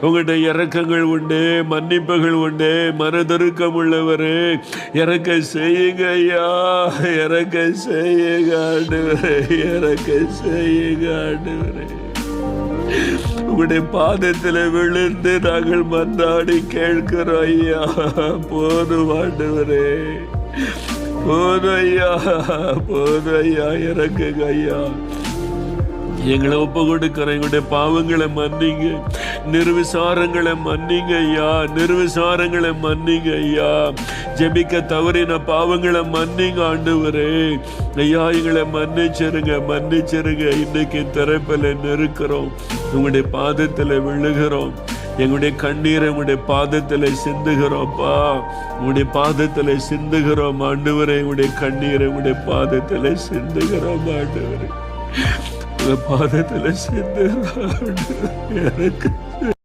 உங்களுடைய இறக்கங்கள் உண்டு மன்னிப்புகள் உண்டு மனதொருக்கம் உள்ளவரே இறக்க செய்யுங்க ஐயா இறக்க செய்யுங்க ஆண்டவரே இறக்க செய்யுங்க ஆண்டவரே. உங்களுடைய பாதத்தில் விழுந்து நாங்கள் மன்றாடி கேட்கிறோம் ஐயா. போதும் ஆண்டவரே. போதும் ஐயா போதும் ஐயா இறக்குங்க ஐயா. எங்களை ஒப்பு கொடுக்கிற எங்களுடைய பாவங்களை மன்னிங்க. நிர்விசாரங்களை மன்னிங்க ஐயா. நிர்விசாரங்களை மன்னிங்க ஐயா. ஜெபிக்க தவறின பாவங்களை மன்னிங்க ஆண்டவரே. ஐயா எங்களை மன்னிச்சிருங்க மன்னிச்சிருங்க. இன்னைக்கு திறப்பில் நெருக்கிறோம் உங்களுடைய பாதத்தில் விழுகிறோம். எங்களுடைய கண்ணீரை உங்களுடைய பாதத்தில் சிந்துகிறோம்ப்பா உங்களுடைய பாதத்தில் சிந்துகிறோம் ஆண்டுவரே. உங்களுடைய கண்ணீரை உங்களுடைய பாதத்தில் சிந்துகிறோம் ஆண்டவரே. ve bahane telaşenler